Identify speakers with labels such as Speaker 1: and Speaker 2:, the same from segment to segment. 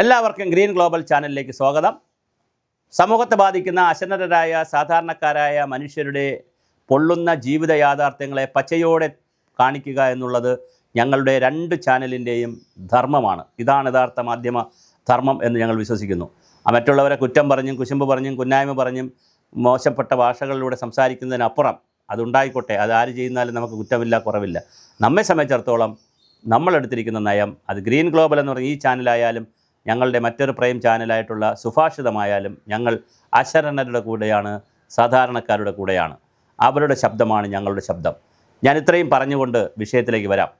Speaker 1: എല്ലാവർക്കും green global ചാനലിലേക്ക് സ്വാഗതം. സമൂഹത്തെ ബാധിക്കുന്ന അശനരായ സാധാരണക്കാരായ മനുഷ്യരുടെ പൊള്ളുന്ന ജീവിത യാഥാർത്ഥ്യങ്ങളെ പച്ചയോടെ കാണിക്കുക എന്നുള്ളത് ഞങ്ങളുടെ രണ്ട് ചാനലിന്റെയും ധർമ്മമാണ്. ഇതാണ് യഥാർത്ഥ മാധ്യമ ധർമ്മം എന്ന് ഞങ്ങൾ വിശ്വസിക്കുന്നു. മറ്റുള്ളവരെ കുറ്റം പറഞ്ഞും കുശുമ്പ് പറഞ്ഞും കുന്നായ്മ പറഞ്ഞും മോശപ്പെട്ട ഭാഷകളിലൂടെ സംസാരിക്കുന്നതിനപ്പുറം അതുണ്ടായിക്കോട്ടെ. അത് ആര് ചെയ്യുന്നാലും നമുക്ക് കുറ്റമില്ല കുറവില്ല. നമ്മെ സംബന്ധിച്ചിടത്തോളം നമ്മളെടുത്തിരിക്കുന്ന നയം അത് ഗ്രീൻ ഗ്ലോബൽ എന്ന് പറഞ്ഞ ഈ ചാനലായാലും ഞങ്ങളുടെ മറ്റൊരു പ്രൈം ചാനലായിട്ടുള്ള സുഭാഷിതമായാലും ഞങ്ങൾ അശരണരുടെ കൂടെയാണ് സാധാരണക്കാരുടെ കൂടെയാണ്. അവരുടെ ശബ്ദമാണ് ഞങ്ങളുടെ ശബ്ദം. ഞാൻ ഇത്രയും പറഞ്ഞുകൊണ്ട് വിഷയത്തിലേക്ക് വരാം.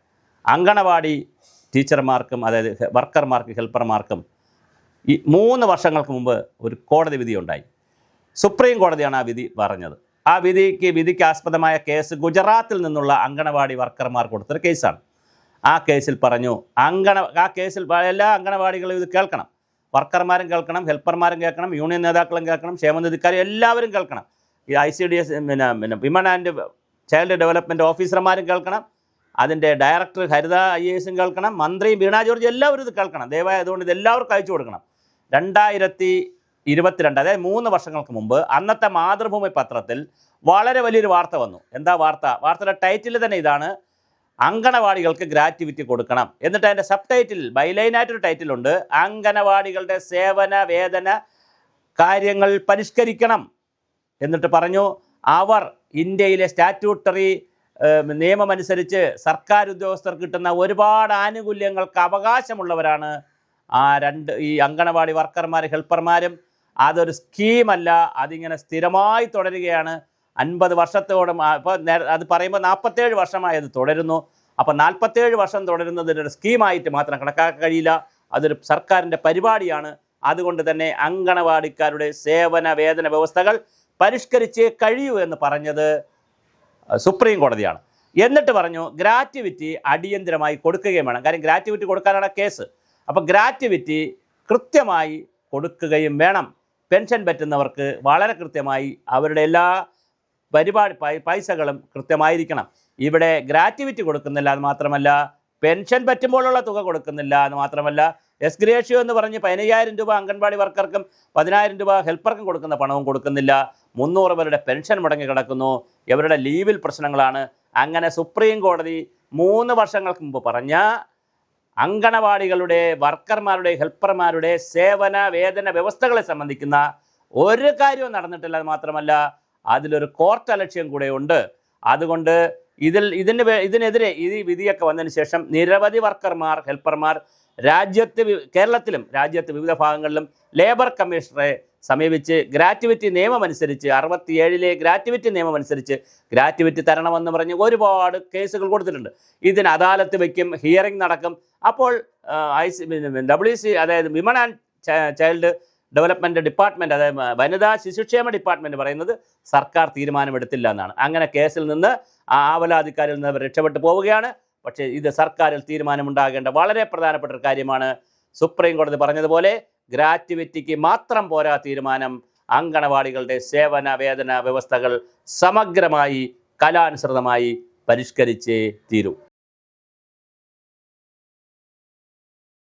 Speaker 1: അങ്കണവാടി ടീച്ചർമാർക്കും അതായത് വർക്കർമാർക്ക് ഹെൽപ്പർമാർക്കും ഈ മൂന്ന് വർഷങ്ങൾക്ക് മുമ്പ് ഒരു കോടതി വിധി ഉണ്ടായി. സുപ്രീം കോടതിയാണ് ആ വിധി പറഞ്ഞത്. ആ വിധിക്ക് വിധിക്ക് ആസ്പദമായ കേസ് ഗുജറാത്തിൽ നിന്നുള്ള അങ്കണവാടി വർക്കർമാർ കൊടുത്തൊരു കേസാണ്. ആ കേസിൽ പറഞ്ഞു അങ്കണ ആ കേസിൽ എല്ലാ അങ്കണവാടികളും ഇത് കേൾക്കണം. വർക്കർമാരും കേൾക്കണം ഹെൽപ്പർമാരും കേൾക്കണം യൂണിയൻ നേതാക്കളും കേൾക്കണം ക്ഷേമനിധിക്കാരും എല്ലാവരും കേൾക്കണം. ഈ ഐ സി ഡി എസ് പിന്നെ പിന്നെ വിമൺ ആൻഡ് ചൈൽഡ് ഡെവലപ്മെന്റ് ഓഫീസർമാരും കേൾക്കണം. അതിന്റെ ഡയറക്ടർ ഹരിത ഐ എസും കേൾക്കണം. മന്ത്രിയും വീണാ ജോർജ് എല്ലാവരും ഇത് കേൾക്കണം. ദയവായി അതുകൊണ്ട് ഇത് എല്ലാവർക്കും അയച്ചു കൊടുക്കണം. രണ്ടായിരത്തി ഇരുപത്തിരണ്ട് അതായത് മൂന്ന് വർഷങ്ങൾക്ക് മുമ്പ് അന്നത്തെ മാതൃഭൂമി പത്രത്തിൽ വളരെ വലിയൊരു വാർത്ത വന്നു. എന്താ വാർത്ത? വാർത്തയുടെ ടൈറ്റിൽ തന്നെ ഇതാണ് അങ്കണവാടികൾക്ക് ഗ്രാറ്റുവിറ്റി കൊടുക്കണം. എന്നിട്ട് അതിന്റെ സബ് ടൈറ്റിൽ ബൈലൈനായിട്ടൊരു ടൈറ്റിലുണ്ട്. അങ്കണവാടികളുടെ സേവന വേതന കാര്യങ്ങൾ പരിഷ്കരിക്കണം. എന്നിട്ട് പറഞ്ഞു അവർ ഇന്ത്യയിലെ സ്റ്റാറ്റ്യൂട്ടറി നിയമമനുസരിച്ച് സർക്കാർ ഉദ്യോഗസ്ഥർ കിട്ടുന്ന ഒരുപാട് ആനുകൂല്യങ്ങൾക്ക് അവകാശമുള്ളവരാണ് ആ രണ്ട് ഈ അങ്കണവാടി വർക്കർമാർ ഹെൽപ്പർമാരും. അതൊരു സ്കീമല്ല. അതിങ്ങനെ സ്ഥിരമായി തുടരുകയാണ്. അൻപത് വർഷത്തോളം ഇപ്പോൾ അത് പറയുമ്പോൾ നാൽപ്പത്തേഴ് വർഷമായി അത് തുടരുന്നു. അപ്പോൾ നാൽപ്പത്തേഴ് വർഷം തുടരുന്നതിനൊരു സ്കീമായിട്ട് മാത്രം കണക്കാക്കാൻ കഴിയില്ല. അതൊരു സർക്കാരിന്റെ പരിപാടിയാണ്. അതുകൊണ്ട് തന്നെ അങ്കണവാടിക്കാരുടെ സേവന വേതന വ്യവസ്ഥകൾ പരിഷ്കരിച്ച് കഴിയൂ എന്ന് പറഞ്ഞത് സുപ്രീം കോടതിയാണ്. എന്നിട്ട് പറഞ്ഞു ഗ്രാറ്റുവിറ്റി അടിയന്തിരമായി കൊടുക്കുകയും വേണം. കാര്യം ഗ്രാറ്റുവിറ്റി കൊടുക്കാനാണ് കേസ്. അപ്പോൾ ഗ്രാറ്റുവിറ്റി കൃത്യമായി കൊടുക്കുകയും വേണം. പെൻഷൻ പറ്റുന്നവർക്ക് വളരെ കൃത്യമായി അവരുടെ എല്ലാ പരിപാടി പൈസകളും കൃത്യമായിരിക്കണം. ഇവിടെ ഗ്രാറ്റുവിറ്റി കൊടുക്കുന്നില്ല അത് മാത്രമല്ല പെൻഷൻ പറ്റുമ്പോഴുള്ള തുക കൊടുക്കുന്നില്ല എന്ന് മാത്രമല്ല എസ് ഗ്രേഷ്യോ എന്ന് പറഞ്ഞ് പതിനയ്യായിരം രൂപ അംഗൻവാടി വർക്കർക്കും പതിനായിരം രൂപ ഹെൽപ്പർക്കും കൊടുക്കുന്ന പണവും കൊടുക്കുന്നില്ല. മുന്നൂറ് പേരുടെ പെൻഷൻ മുടങ്ങി കിടക്കുന്നു. ഇവരുടെ ലീവിൽ പ്രശ്നങ്ങളാണ്. അങ്ങനെ സുപ്രീം കോടതി മൂന്ന് വർഷങ്ങൾക്ക് മുമ്പ് പറഞ്ഞ അങ്കണവാടികളുടെ വർക്കർമാരുടെ ഹെൽപ്പർമാരുടെ സേവന വേതന വ്യവസ്ഥകളെ സംബന്ധിക്കുന്ന ഒരു കാര്യവും നടന്നിട്ടില്ല അത് മാത്രമല്ല അതിലൊരു കോർട്ട് അലക്ഷ്യം കൂടെ ഉണ്ട്. അതുകൊണ്ട് ഇതിൽ ഇതിന് ഇതിനെതിരെ ഈ വിധിയൊക്കെ വന്നതിന് ശേഷം നിരവധി വർക്കർമാർ ഹെൽപ്പർമാർ രാജ്യത്ത് കേരളത്തിലും രാജ്യത്ത് വിവിധ ഭാഗങ്ങളിലും ലേബർ കമ്മീഷണറെ സമീപിച്ച് ഗ്രാറ്റുവിറ്റി നിയമം അനുസരിച്ച് അറുപത്തിയേഴിലെ ഗ്രാറ്റുവിറ്റി നിയമം അനുസരിച്ച് ഗ്രാറ്റുവിറ്റി തരണമെന്ന് പറഞ്ഞ് ഒരുപാട് കേസുകൾ കൊടുത്തിട്ടുണ്ട്. ഇതിന് അദാലത്ത് വയ്ക്കും ഹിയറിംഗ് നടക്കും. അപ്പോൾ ഐ സി ഡബ്ല്യു സി അതായത് women and child development department അതായത് വനിതാ ശിശുക്ഷേമ ഡിപ്പാർട്ട്മെന്റ് പറയുന്നത് സർക്കാർ തീരുമാനമെടുത്തില്ല എന്നാണ്. അങ്ങനെ കേസിൽ നിന്ന് ആ ആവലാധിക്കാരിൽ നിന്ന് രക്ഷപ്പെട്ടു പോവുകയാണ്. പക്ഷേ ഇത് സർക്കാരിൽ തീരുമാനമുണ്ടാകേണ്ട വളരെ പ്രധാനപ്പെട്ട ഒരു കാര്യമാണ്. സുപ്രീം കോടതി പറഞ്ഞതുപോലെ ഗ്രാറ്റുവിറ്റിക്ക് മാത്രം പോരാ തീരുമാനം അങ്കണവാടികളുടെ സേവന വേതന വ്യവസ്ഥകൾ സമഗ്രമായി കലാനുസൃതമായി പരിഷ്കരിച്ചേ തീരൂ.